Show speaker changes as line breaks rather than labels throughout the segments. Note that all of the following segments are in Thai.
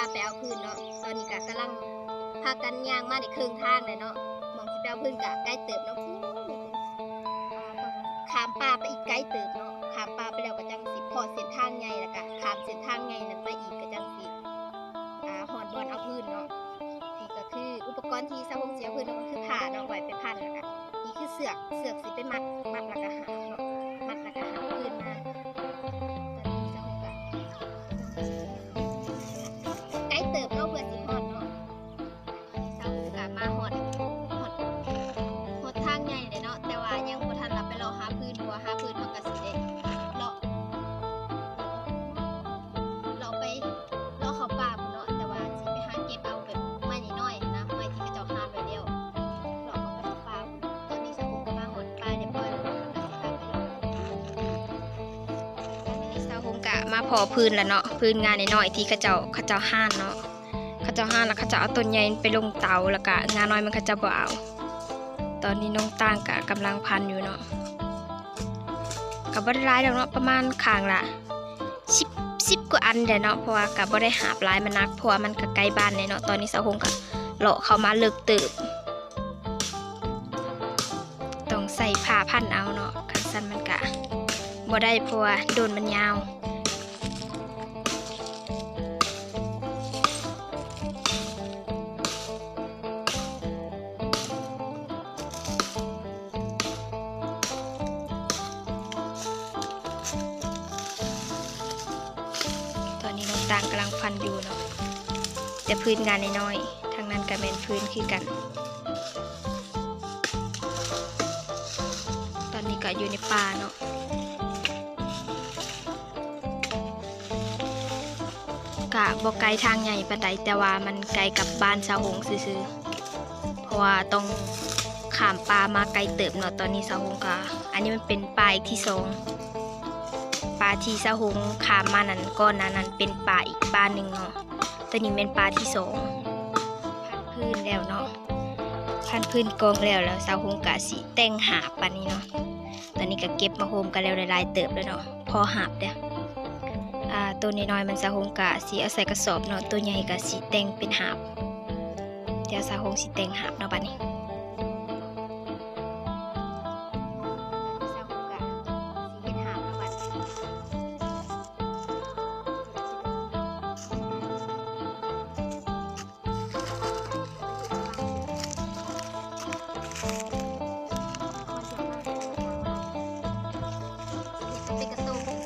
าไปเอาพื้นเนาะ ตอนนี้ก็กำลังพากันย่างมาในครึ่งทางเลยเนาะมองที่ไปเอาพื้นก็ใกล้เติบเนาะขามป่าไปอีกไกล้เติบเนาะขามป่าไปแล้วก็จังสิพอเส้นทางใหญ่แล้วก็ข้ามเส้นทางใหญ่นั้นไปอีกก็จังสิอ่าหอนบอลเอาพื้นเนาะนี่ก็คืออุปกรณ์ที่สาวงเสียพื้นเนาะก็คือผ้าเนาะไว้ไปพันแล้วก็นี่คือเสือกเสือกสิไปมัดมัดแล้วก็หามเนาะ มาพอพื้นแล้วเนาะพื้นงานน้อยๆที่เขาเจ้าเขาเจ้าห้านเนาะเขาเจ้าห้านแล้วเขาจะเอาต้นใหญ่ไปลงเตาแล้วก็งานน้อยมันเขาจะบ่เอาตอนนี้น้องต่างกะกำลังพันอยู่เนาะกับบ่ไดร้ายเนาะประมาณข้างละสิบสิบกว่าอันเดี๋ยวเนาะเพราะว่ากับบ่ไดหาปลายมันนักเพราะว่ามันก็ใกล้บ้านเลยเนาะตอนนี้สาวหงกับเลาะเข้ามาเลิกตื่นต้องใส่ผ้าพันเอาเนาะคันสั้นมันกะบ่ได้เพราะว่าโดนมันยาว ตอนนี้น้องตางกำลังพันอยู่เนาะแต่พื้นงานน้อยๆทางนั้นก็เป็นพื้นคือกัน ตอนนี้ก็อยู่ในป่าเนาะกะบอกไกลทางใหญ่ปานใดแต่ว่ามันไกลกับบ้านสาวหงซื่อๆเพราะว่าต้องขามป่ามาไกลเติบเนาะตอนนี้สาวหงก็อันนี้มันเป็นป่าอีกที่สองาที่สะหงขามมานั้นก้อนหนานั้นเป็นปลาอีกปลาหนึ่งเนาะตัวนี้เป็นปลาที่สองพันพื้นแล้วเนาะพันพื้นกองแล้วแล้วสาวหงกะสีแต่งหาบปานนี้เนาะตอนนี้ก็เก็บมาโฮมกันแล้วลายๆเติบแล้วเนาะพอหาบเด้ออ่าตัวน้อยๆมันสาวหงกะสีเอาใส่กระสอบเนาะตัวใหญ่กะสีแต่งเป็นหาบเดี๋ยวสาวหงสีแต่งหาบเนาะบัดนี้ เป็นก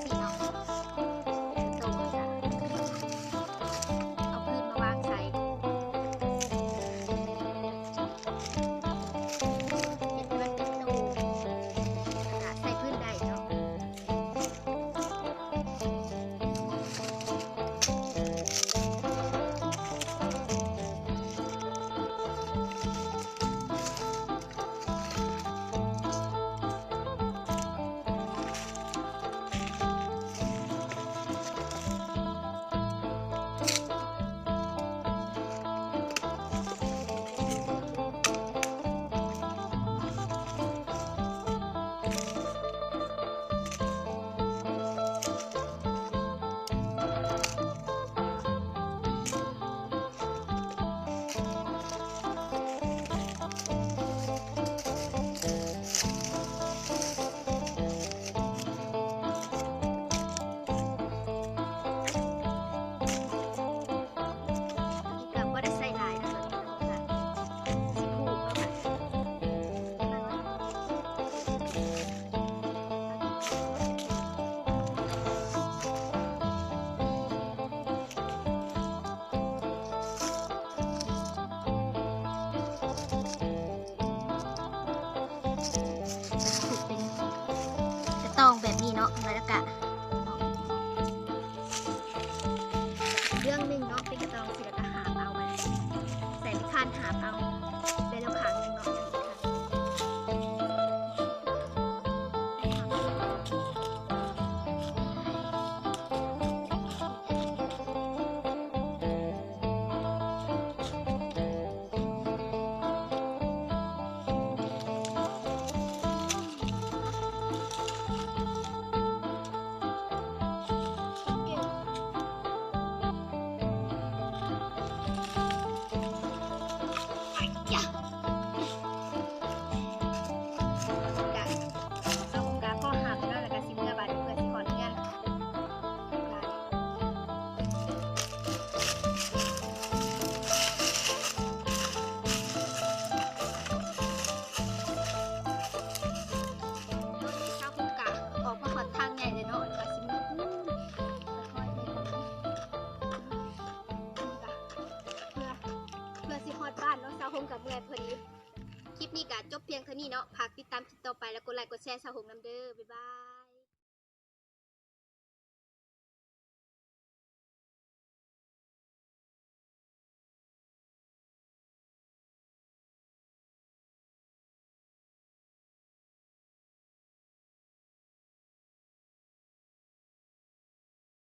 ลิปนี้ก็จบเพียงเท่านี้เนาะฝากติดตามคลิปต่อไปแล้วกดไลค์กดแชร์สาวหงน้ำเด้อบ๊ายบาย